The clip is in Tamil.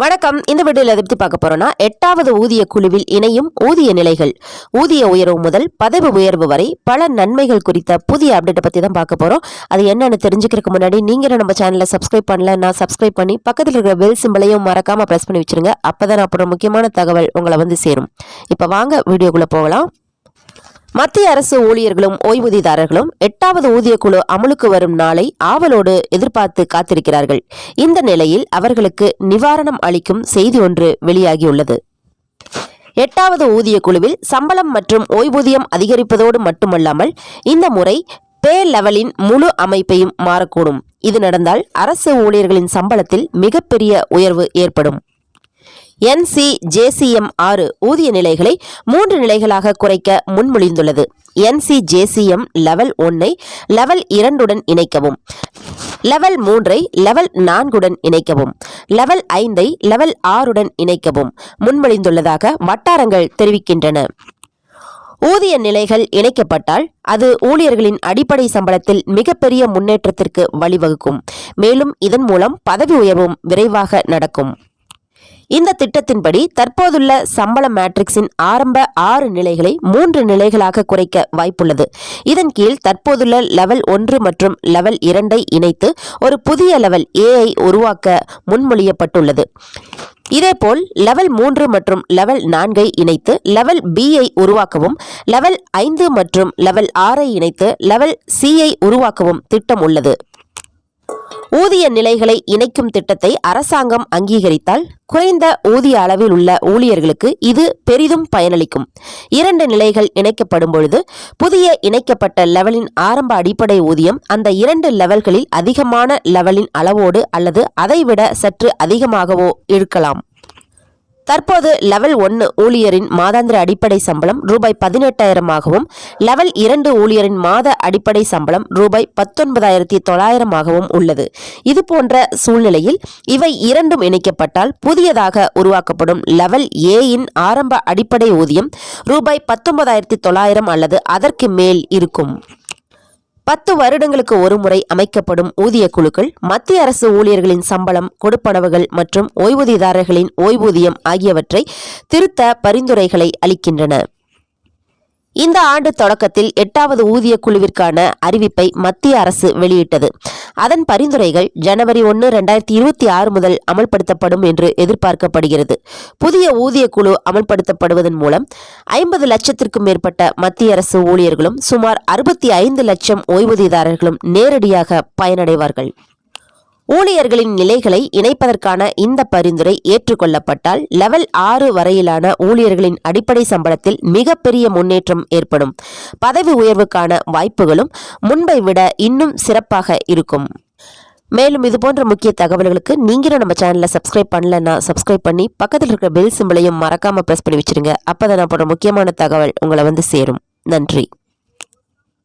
வணக்கம். இந்த வீடியோவில் அதை பற்றி பார்க்க போறோம்னா எட்டாவது ஊதிய குழுவில் இணையும் ஊதிய நிலைகள். ஊதிய உயர்வு முதல் பதவி உயர்வு வரை பல நன்மைகள் குறித்த புதிய அப்டேட்டை பற்றி தான் பார்க்க போறோம். அது என்னன்னு தெரிஞ்சுக்கிறதுக்கு முன்னாடி நீங்களும் நம்ம சேனலை சப்ஸ்கிரைப் பண்ணல நான் சப்ஸ்கிரைப் பண்ணி பக்கத்தில் இருக்கிற பெல் சிம்பிளையும் மறக்காம ப்ரெஸ் பண்ணி வச்சிருங்க. அப்பதான் அப்புறம் முக்கியமான தகவல் உங்களை வந்து சேரும். இப்போ வாங்க வீடியோக்குள்ளே போகலாம். மத்திய அரசு ஊழியர்களும் ஓய்வூதியதாரர்களும் எட்டாவது ஊதிய குழு அமலுக்கு வரும் நாளை ஆவலோடு எதிர்பார்த்து காத்திருக்கிறார்கள். இந்த நிலையில் அவர்களுக்கு நிவாரணம் அளிக்கும் செய்தி ஒன்று வெளியாகியுள்ளது. எட்டாவது ஊதிய குழுவில் சம்பளம் மற்றும் ஓய்வூதியம் அதிகரிப்பதோடு மட்டுமல்லாமல் இந்த முறை பே லெவலின் முழு அமைப்பையும் மாறக்கூடும். இது நடந்தால் அரசு ஊழியர்களின் சம்பளத்தில் மிகப்பெரிய உயர்வு ஏற்படும். என்சி ஜேசிஎம் ஆறு ஊதிய நிலைகளை மூன்று நிலைகளாக குறைக்க முன்மொழிந்துள்ளது. என்சி ஜேசிஎம் லெவல் ஒன்னை லெவல் இரண்டுடன் இணைக்கவும். லெவல் மூன்றை லெவல் நான்குடன் இணைக்கவும். லெவல் ஐந்தை லெவல் ஆறுடன் இணைக்கவும் முன்மொழிந்துள்ளதாக வட்டாரங்கள் தெரிவிக்கின்றன. ஊதிய நிலைகள் இணைக்கப்பட்டால் அது ஊழியர்களின் அடிப்படை சம்பளத்தில் மிகப்பெரிய முன்னேற்றத்திற்கு வழிவகுக்கும். மேலும் இதன் மூலம் பதவி உயர்வும் விரைவாக நடக்கும். இந்த திட்டத்தின்படி தற்போதுள்ள சம்பள மேட்ரிக்ஸின் ஆரம்ப ஆறு நிலைகளை மூன்று நிலைகளாக குறைக்க வாய்ப்புள்ளது. இதன் கீழ் தற்போதுள்ள லெவல் ஒன்று மற்றும் லெவல் இரண்டை இணைத்து ஒரு புதிய லெவல் ஏஐ உருவாக்க முன்மொழியப்பட்டுள்ளது. இதேபோல் லெவல் மூன்று மற்றும் லெவல் நான்கை இணைத்து லெவல் பிஐ உருவாக்கவும் லெவல் ஐந்து மற்றும் லெவல் ஆறை இணைத்து லெவல் சிஐ உருவாக்கவும் திட்டம் உள்ளது ஊதிய நிலைகளை இணைக்கும் திட்டத்தை அரசாங்கம் அங்கீகரித்தால் குறைந்த ஊதிய அளவில் உள்ள ஊழியர்களுக்கு இது பெரிதும் பயனளிக்கும். இரண்டு நிலைகள் இணைக்கப்படும் பொழுது புதிய இணைக்கப்பட்ட லெவலின் ஆரம்ப அடிப்படை ஊதியம் அந்த இரண்டு லெவல்களில் அதிகமான லெவலின் அளவோடு அல்லது அதைவிட சற்று அதிகமாகவோ இருக்கலாம். தற்போது லெவல் ஒன்று ஊழியரின் மாதாந்திர அடிப்படை சம்பளம் ரூபாய் பதினெட்டாயிரமாகவும் லெவல் இரண்டு ஊழியரின் மாத அடிப்படை சம்பளம் ரூபாய் பத்தொன்பதாயிரத்தி தொள்ளாயிரமாகவும் உள்ளது. இது போன்ற சூழ்நிலையில் இவை இரண்டும் இணைக்கப்பட்டால் புதியதாக உருவாக்கப்படும் லெவல் ஏயின் ஆரம்ப அடிப்படை ஊதியம் ரூபாய் பத்தொன்பதாயிரத்தி தொள்ளாயிரம் அல்லது அதற்கு மேல் இருக்கும். பத்து வருடங்களுக்கு ஒருமுறை அமைக்கப்படும் ஊதிய குழுக்கள் மத்திய அரசு ஊழியர்களின் சம்பளம் கொடுப்பனவுகள் மற்றும் ஓய்வூதியதாரர்களின் ஓய்வூதியம் ஆகியவற்றை திருத்த பரிந்துரைகளை அளிக்கின்றன. இந்த ஆண்டு தொடக்கத்தில் எட்டாவது ஊதிய குழுவிற்கான அறிவிப்பை மத்திய அரசு வெளியிட்டது. அதன் பரிந்துரைகள் ஜனவரி ஒன்று ரெண்டாயிரத்தி இருபத்தி ஆறு முதல் அமல்படுத்தப்படும் என்று எதிர்பார்க்கப்படுகிறது. புதிய ஊதிய குழு அமல்படுத்தப்படுவதன் மூலம் ஐம்பது லட்சத்திற்கும் மேற்பட்ட மத்திய அரசு ஊழியர்களும் சுமார் அறுபத்தி ஐந்து லட்சம் ஓய்வூதியதாரர்களும் நேரடியாக பயனடைவார்கள். ஊழியர்களின் நிலைகளை இணைப்பதற்கான இந்த பரிந்துரை ஏற்றுக்கொள்ளப்பட்டால் லெவல் ஆறு வரையிலான ஊழியர்களின் அடிப்படை சம்பளத்தில் மிகப்பெரிய முன்னேற்றம் ஏற்படும். பதவி உயர்வுக்கான வாய்ப்புகளும் முன்பை விட இன்னும் சிறப்பாக இருக்கும். மேலும் இது போன்ற முக்கிய தகவல்களுக்கு நீங்களும் நம்ம சேனலை சப்ஸ்கிரைப் பண்ணலன்னா சப்ஸ்கிரைப் பண்ணி பக்கத்தில் இருக்கிற பெல் சிம்பிளையும் மறக்காம ப்ரெஸ் பண்ணி வச்சிருங்க. அப்பதான் நான் போடுற முக்கியமான தகவல் உங்களை வந்து சேரும். நன்றி.